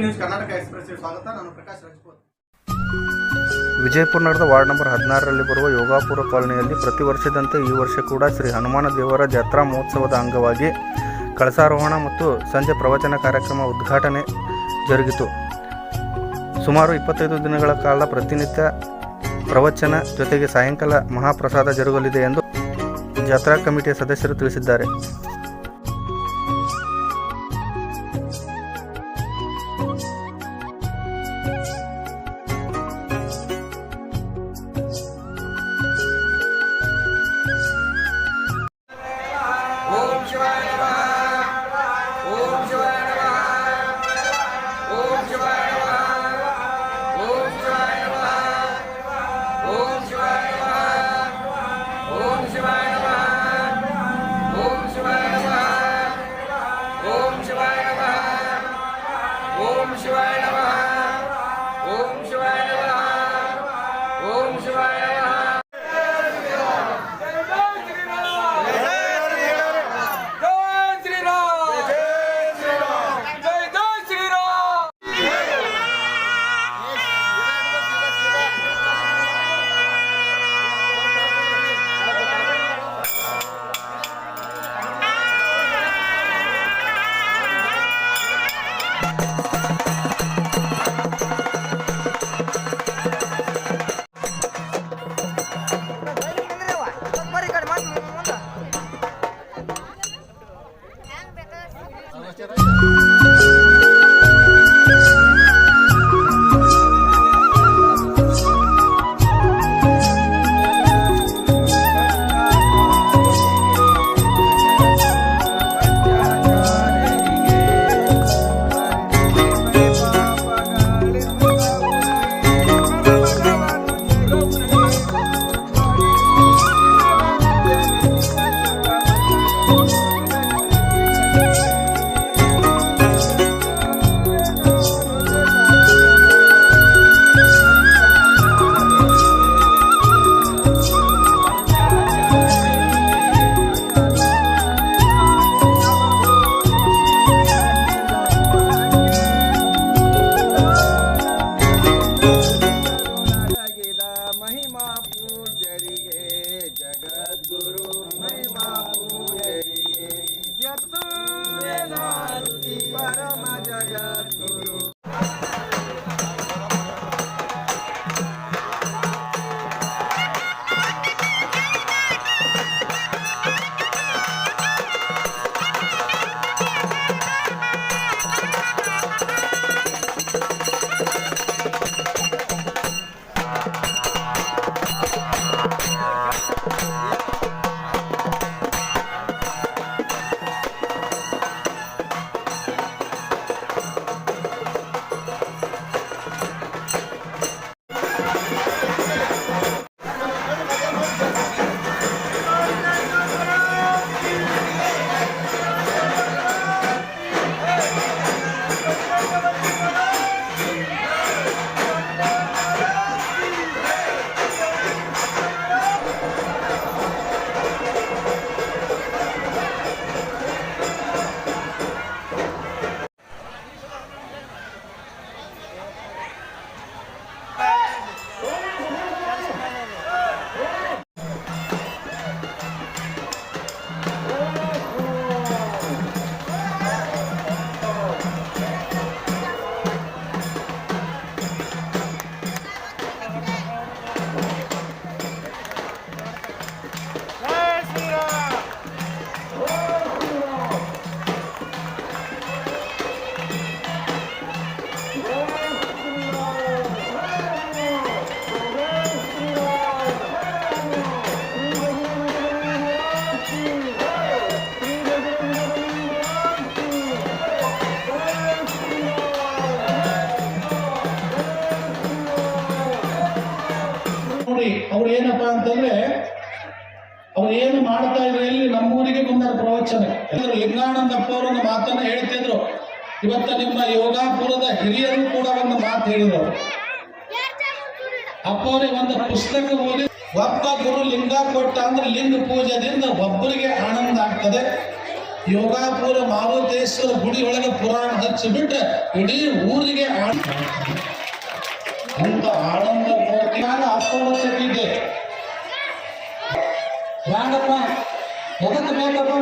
News Vijayapura ನಗರದ ward number ಹದಿನಾರರಲ್ಲಿ ಬರುವ ಯೋಗಾಪುರ ಕಾಲೋನಿಯಲ್ಲಿ ಪ್ರತಿ ವರ್ಷದಂತೆ ಈ ವರ್ಷ ಕೂಡ ಶ್ರೀ ಹನುಮಾನ ದೇವರ ಜಾತ್ರಾ ಮಹೋತ್ಸವದ ಅಂಗವಾಗಿ ಕಳಸಾರೋಹಣ ಮತ್ತು ಸಂಜೆ ಪ್ರವಚನ ಕಾರ್ಯಕ್ರಮ ಉದ್ಘಾಟನೆ ಜರುಗಿತು. ಸುಮಾರು ಇಪ್ಪತ್ತೈದು ದಿನಗಳ ಕಾಲ ಪ್ರತಿನಿತ್ಯ ಪ್ರವಚನ ಜೊತೆಗೆ ಸಾಯಂಕಾಲ ಮಹಾಪ್ರಸಾದ ಜರುಗಲಿದೆ ಎಂದು ಜಾತ್ರಾ ಕಮಿಟಿಯ ಸದಸ್ಯರು ತಿಳಿಸಿದ್ದಾರೆ. ಅವ್ರು ಏನಪ್ಪಾ ಅಂತಂದ್ರೆ, ಅವ್ರು ಏನು ಮಾಡ್ತಾ ಇದ್ರು ಇಲ್ಲಿ ನಮ್ಮೂರಿಗೆ ಬಂದಾರ ಪ್ರವಚನ. ಲಿಂಗಾನಂದಪ್ಪ ಅವರು ಒಂದು ಮಾತನ್ನ ಹೇಳ್ತಿದ್ರು ಇವತ್ತ ನಿಮ್ಮ ಯೋಗಾಪುರದ ಹಿರಿಯರು ಕೂಡ ಒಂದು ಮಾತು ಹೇಳಿದ್ರು. ಅಪ್ಪ ಅವರಿಗೆ ಒಂದು ಪುಸ್ತಕ ಓದಿ, ಒಬ್ಬ ಗುರು ಲಿಂಗ ಕೊಟ್ಟ ಅಂದ್ರೆ ಲಿಂಗ ಪೂಜೆದಿಂದ ಒಬ್ಬರಿಗೆ ಆನಂದ ಆಗ್ತದೆ. ಯೋಗಾಪುರ ಮಾರುತೇಶ್ವರ ಗುಡಿ ಒಳಗೆ ಪುರಾಣ ಹಚ್ಚಿಬಿಟ್ರೆ ಇಡೀ ಊರಿಗೆ ಆನ- ಅಂತ ಆನಂದ ಮೂರ್ತಿ ನಾನು ಅಪ್ಪವತ್ತಿದ್ದೆ ಬೇಡಪ್ಪ ಎದಕ್ಕೆ ಬೇಕಪ್ಪ